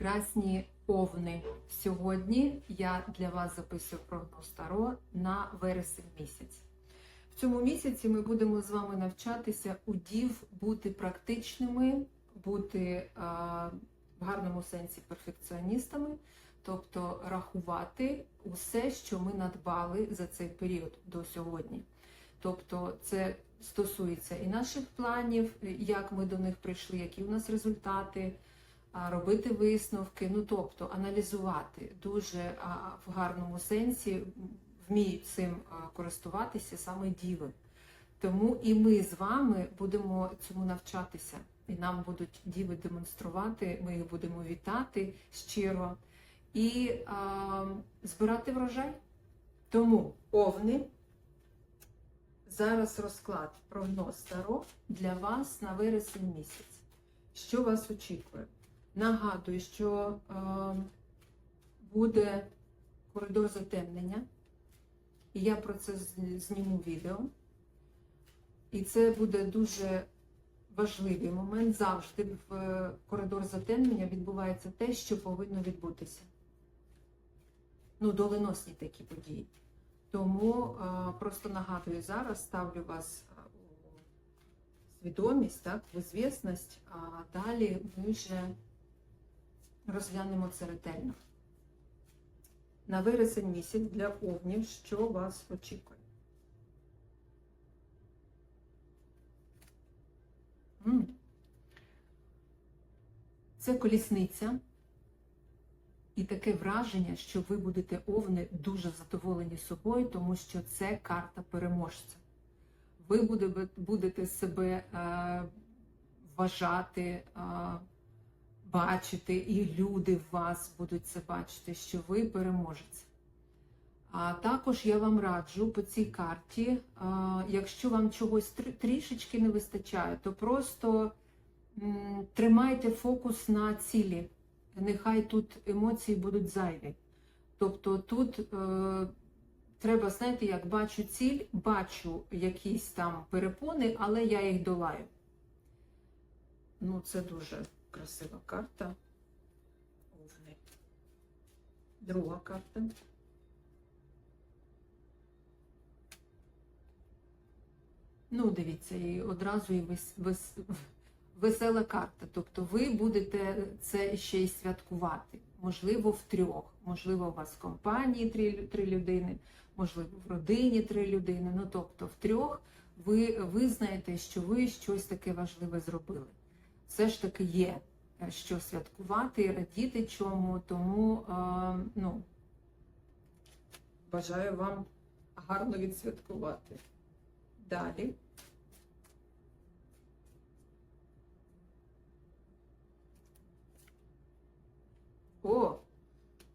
Прекрасні овни. Сьогодні я для вас записую прогноз Таро на вересень місяць. В цьому місяці ми будемо з вами навчатися у дів бути практичними, бути а, в гарному сенсі перфекціоністами, тобто рахувати усе, що ми надбали за цей період до сьогодні. Тобто, це стосується і наших планів, як ми до них прийшли, які у нас результати робити висновки, ну тобто аналізувати дуже в гарному сенсі, вміють цим користуватися саме діви. Тому і ми з вами будемо цьому навчатися, і нам будуть діви демонструвати, ми їх будемо вітати щиро і а, збирати врожай. Тому овни. Зараз розклад прогноз Таро для вас на вересень місяць. Що вас очікує? Нагадую, що е, буде коридор затемнення, і я про це зніму відео. І це буде дуже важливий момент. Завжди в коридор затемнення відбувається те, що повинно відбутися. Ну, доленосні такі події. Тому е, просто нагадую зараз, ставлю вас е, у свідомість, так, в ізвісність, а далі ми вже розглянемо це ретельно. На вересень місяць для овнів, що вас очікує? Це колісниця. І таке враження, що ви будете овни дуже задоволені собою, тому що це карта переможця. Ви будете себе е, вважати, е, бачити, і люди в вас будуть це бачити, що ви переможець. А також я вам раджу по цій карті, якщо вам чогось трішечки не вистачає, то просто тримайте фокус на цілі нехай тут емоції будуть зайві. Тобто тут е, треба, знаєте, як бачу ціль, бачу якісь там перепони, але я їх долаю. Ну, це дуже красива карта. Друга карта. Ну, дивіться, і одразу і вес, вес, весела карта. Тобто ви будете це ще й святкувати. Можливо, в трьох. Можливо, у вас в компанії три, три людини, можливо, в родині три людини. Ну, тобто, в трьох ви визнаєте, що ви щось таке важливе зробили. Все ж таки є е, що святкувати і радіти чому, тому е, ну, бажаю вам гарно відсвяткувати. Далі. О,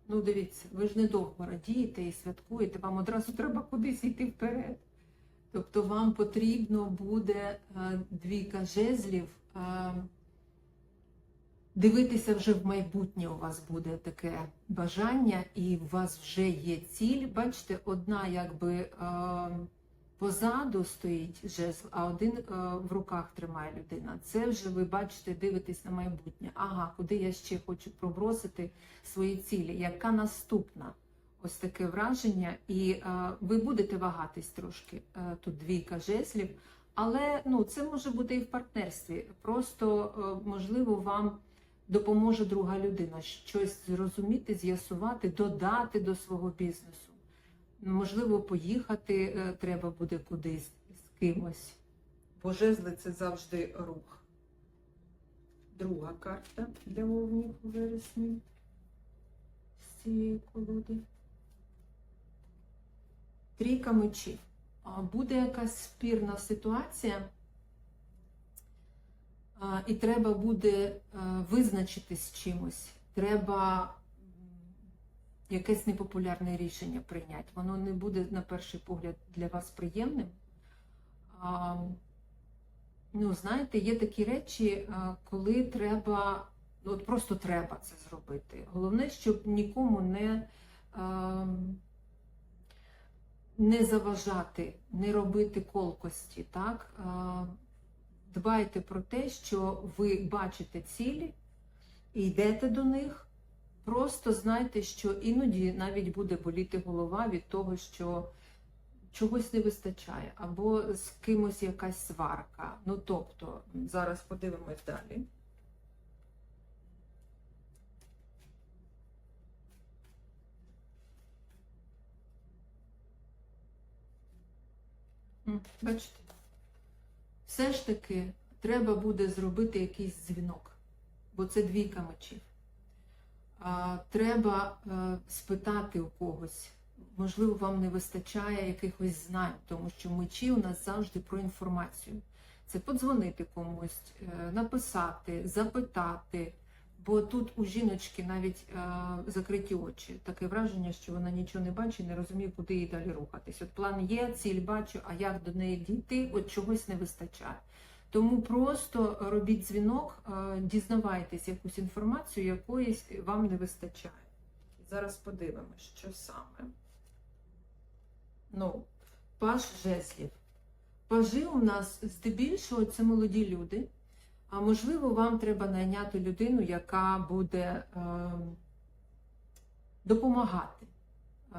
ну дивіться, ви ж недовго радієте і святкуєте, вам одразу треба кудись йти вперед. Тобто вам потрібно буде е, двійка жезлів дивитися вже в майбутнє. У вас буде таке бажання, і у вас вже є ціль. Бачите, одна якби е, позаду стоїть жезл, а один е, в руках тримає людина. Це вже ви бачите, дивитесь на майбутнє. Ага, куди я ще хочу пробросити свої цілі? Яка наступна? Ось таке враження, і е, ви будете вагатись трошки. Тут двійка жезлів, але ну, це може бути і в партнерстві. Просто, можливо, вам допоможе друга людина щось зрозуміти, з'ясувати, додати до свого бізнесу. Можливо, поїхати е, треба буде кудись з кимось. Бо жезли це завжди рух. Друга карта для овнів у вересні з цієї колоди. Трійка мечів. Буде якась спірна ситуація, і треба буде а, визначитись з чимось. Треба якесь непопулярне рішення прийняти. Воно не буде, на перший погляд, для вас приємним. Ну, знаєте, є такі речі, коли треба, ну, от просто треба це зробити. Головне, щоб нікому не. не заважати, не робити колкості. Так? Дбайте про те, що ви бачите цілі і йдете до них, просто знайте, що іноді навіть буде боліти голова від того, що чогось не вистачає, або з кимось якась сварка. Ну тобто, зараз подивимось далі. Бачите? Все ж таки треба буде зробити якийсь дзвінок, бо це двійка мечів. Треба е, спитати у когось, можливо, вам не вистачає якихось знань, тому що мечі у нас завжди про інформацію. Це подзвонити комусь, е, написати, запитати. Бо тут у жіночки навіть е, закриті очі. Таке враження, що вона нічого не бачить, не розуміє, куди їй далі рухатись. От план є, ціль бачу, а як до неї дійти, от чогось не вистачає. Тому просто робіть дзвінок, е, дізнавайтесь якусь інформацію, якоїсь вам не вистачає. Зараз подивимось, що саме. Ну, паш жезлів. Пажі у нас здебільшого це молоді люди. А можливо, вам треба найняти людину, яка буде е, допомагати, е,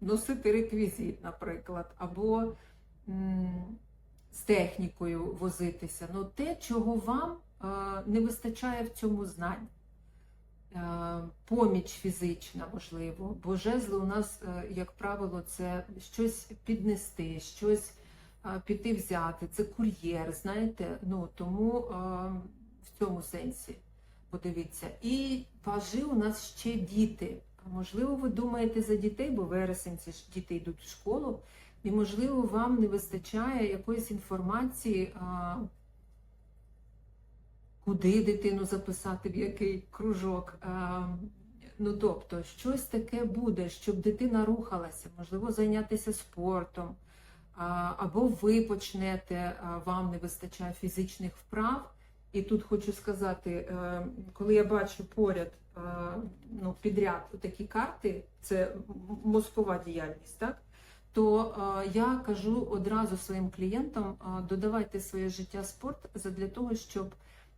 носити реквізит, наприклад, або м, з технікою возитися. Ну, те, чого вам е, не вистачає в цьому знанні. Е, Поміч фізична, можливо, бо жезли у нас, е, як правило, це щось піднести, щось піти взяти, це кур'єр, знаєте, ну тому а, в цьому сенсі подивіться. І пажи у нас ще діти. Можливо, ви думаєте за дітей, бо вересень це ж діти йдуть в школу, і можливо, вам не вистачає якоїсь інформації, куди дитину записати, в який кружок. А, Ну, тобто, щось таке буде, щоб дитина рухалася, можливо, зайнятися спортом. Або ви почнете, вам не вистачає фізичних вправ. І тут хочу сказати, е, коли я бачу поряд е, ну, підряд такі карти, це мозкова діяльність, так? то е, я кажу одразу своїм клієнтам: додавайте своє життя спорт для того, щоб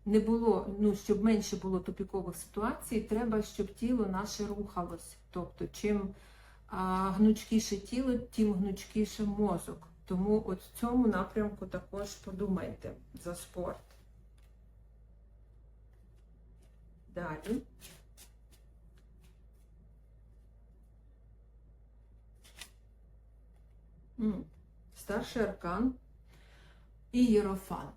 не було, ну щоб менше було тупікових ситуацій, треба, щоб тіло наше рухалось. Тобто, чим гнучкіше тіло, тим гнучкіше мозок. Тому от в цьому напрямку також подумайте за спорт. Далі. Старший аркан і єрофант.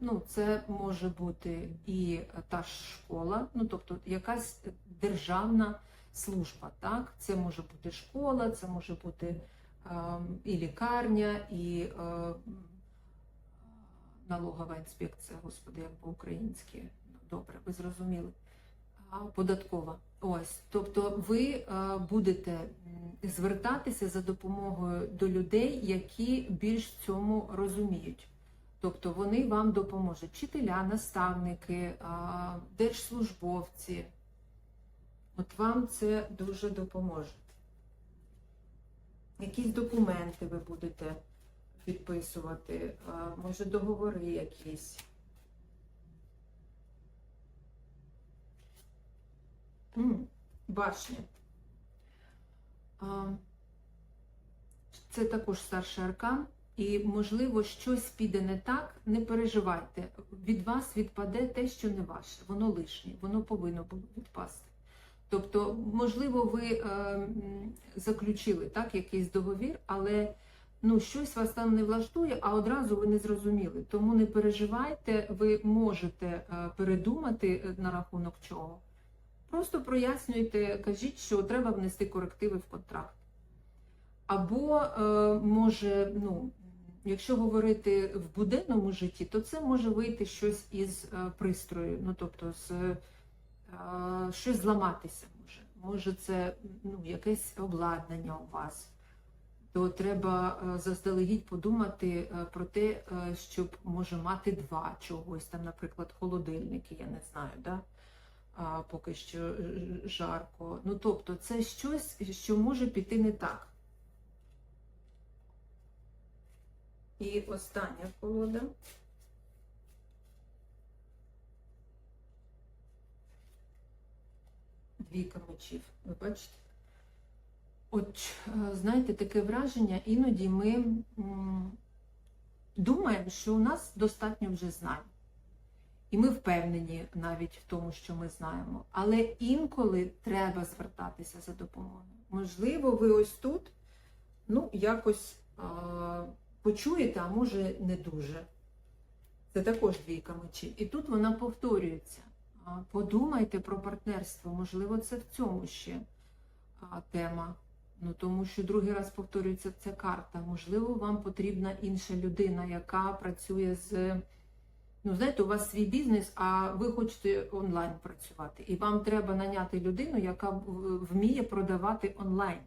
Ну, це може бути і та ж школа, ну тобто якась державна служба. Так? Це може бути школа, це може бути а, і лікарня, і а, налогова інспекція, господи, як по-українськи. Добре, ви зрозуміли. Податкова. Ось, тобто ви а, будете звертатися за допомогою до людей, які більш цьому розуміють. Тобто вони вам допоможуть. Вчителя, наставники, держслужбовці. От вам це дуже допоможе. Якісь документи ви будете підписувати, може договори якісь. Башня. Це також старший аркан. І, можливо, щось піде не так, не переживайте. Від вас відпаде те, що не ваше. Воно лишнє, воно повинно було відпасти. Тобто, можливо, ви е, заключили так, якийсь договір, але ну, щось вас там не влаштує, а одразу ви не зрозуміли. Тому не переживайте, ви можете е, передумати е, на рахунок чого. Просто прояснюйте, кажіть, що треба внести корективи в контракт. Або е, може, ну, якщо говорити в буденному житті, то це може вийти щось із е, пристрою, ну тобто з, щось зламатися може. Може, це ну, якесь обладнання у вас. То треба е, заздалегідь подумати е, про те, е, щоб може мати два чогось, там, наприклад, холодильники, я не знаю, да? а, поки що жарко. Ну тобто, це щось, що може піти не так. І остання колода. Двійка мечів. Ви бачите? От, е, знаєте, таке враження, іноді ми думаємо, що у нас достатньо вже знань. І ми впевнені навіть в тому, що ми знаємо. Але інколи треба звертатися за допомогою. Можливо, ви ось тут ну, якось а, почуєте, а може не дуже. Це також двійка мечів. І тут вона повторюється. Подумайте про партнерство, можливо, це в цьому ще тема. Ну, тому що другий раз повторюється ця карта. Можливо, вам потрібна інша людина, яка працює з. Ну, знаєте, у вас свій бізнес, а ви хочете онлайн працювати. І вам треба наняти людину, яка вміє продавати онлайн.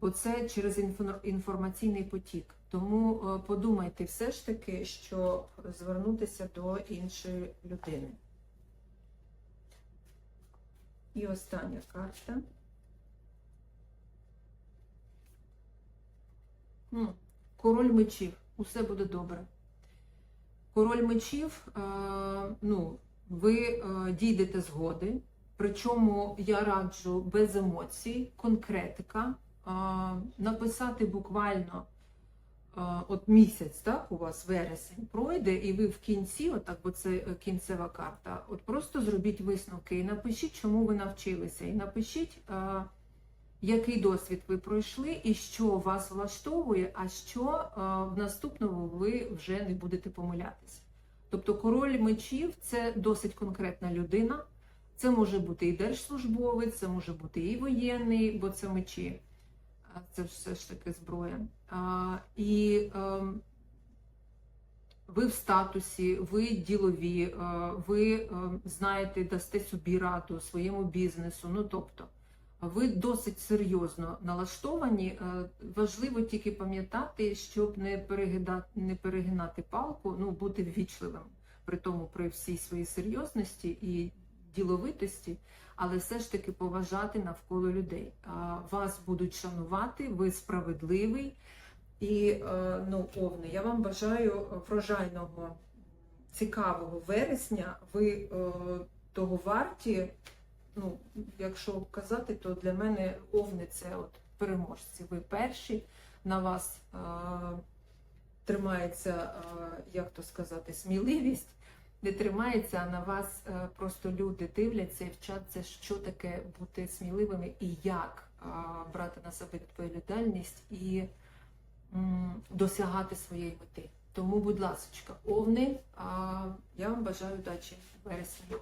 Бо це через інформаційний потік. Тому е, подумайте все ж таки, що звернутися до іншої людини. І остання карта. Король мечів. Усе буде добре. Король мечів, е, ну, ви е, дійдете згоди, причому я раджу без емоцій, конкретика, е, написати буквально от місяць, так, у вас вересень пройде, і ви в кінці, отак, бо це е, кінцева карта, от просто зробіть висновки і напишіть, чому ви навчилися, і напишіть. який досвід ви пройшли і що вас влаштовує, а що в наступному ви вже не будете помилятися. Тобто король мечів це досить конкретна людина. Це може бути і держслужбовець, це може бути і воєнний, бо це мечі, це все ж таки зброя. І ем, ви в статусі, ви ділові, е, ви е, знаєте, дасте собі раду своєму бізнесу. Ну тобто, ви досить серйозно налаштовані. Е, Важливо тільки пам'ятати, щоб не перегидати, не перегинати палку, ну бути ввічливим, при тому при всій своїй серйозності і діловитості, але все ж таки поважати навколо людей. Вас будуть шанувати, ви справедливий. І е, ну, Овни, я вам бажаю врожайного, цікавого вересня. Ви е, того варті. Ну, якщо казати, то для мене овни це от переможці. Ви перші, на вас е, тримається, е, як то сказати, сміливість, не тримається, а на вас е, просто люди дивляться і вчаться, що таке бути сміливими і як брати на себе відповідальність і досягати своєї мети. Тому, будь ласка, овни, я вам бажаю удачі в вересні.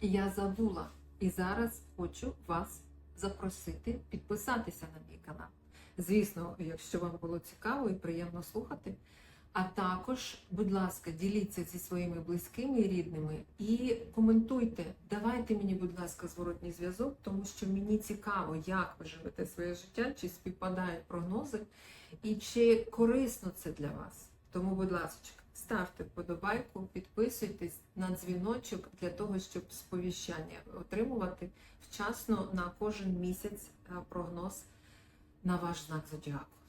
Я забула і зараз хочу вас запросити підписатися на мій канал. Звісно, якщо вам було цікаво і приємно слухати. А також, будь ласка, діліться зі своїми близькими і рідними і коментуйте. Давайте мені, будь ласка, зворотній зв'язок, тому що мені цікаво, як ви живете своє життя, чи співпадають прогнози, і чи корисно це для вас. Тому, будь ласка, ставте вподобайку, підписуйтесь на дзвіночок для того, щоб сповіщання отримувати вчасно на кожен місяць е, прогноз на ваш знак зодіаку.